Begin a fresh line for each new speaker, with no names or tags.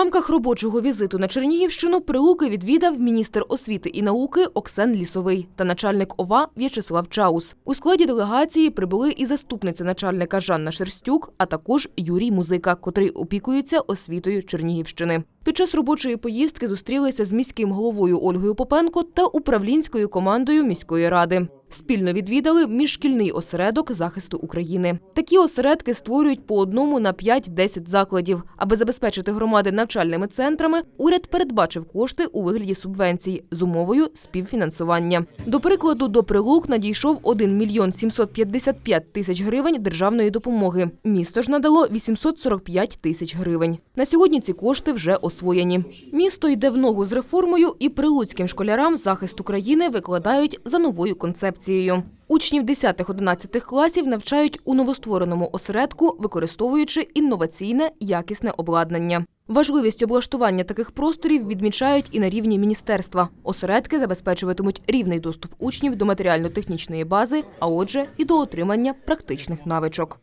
рамках робочого візиту на Чернігівщину Прилуки відвідав міністр освіти і науки Оксен Лісовий та начальник ОВА В'ячеслав Чаус. У складі делегації прибули і заступниця начальника Жанна Шерстюк, а також Юрій Музика, котрий опікується освітою Чернігівщини. Під час робочої поїздки зустрілися з міським головою Ольгою Попенко та управлінською командою міської ради. Спільно відвідали міжшкільний осередок захисту України. Такі осередки створюють по одному на 5-10 закладів. Аби забезпечити громади навчальними центрами, уряд передбачив кошти у вигляді субвенцій з умовою співфінансування. До прикладу, до прилук надійшов 1 мільйон 755 тисяч гривень державної допомоги. Місто ж надало 845 тисяч гривень. На сьогодні ці кошти вже освоєні. Місто йде в ногу з реформою, і прилуцьким школярам захист України викладають за новою концепцією. Учнів 10-11 класів навчають у новоствореному осередку, використовуючи інноваційне якісне обладнання. Важливість облаштування таких просторів відмічають і на рівні міністерства. Осередки забезпечуватимуть рівний доступ учнів до матеріально-технічної бази, а отже, і до отримання практичних навичок.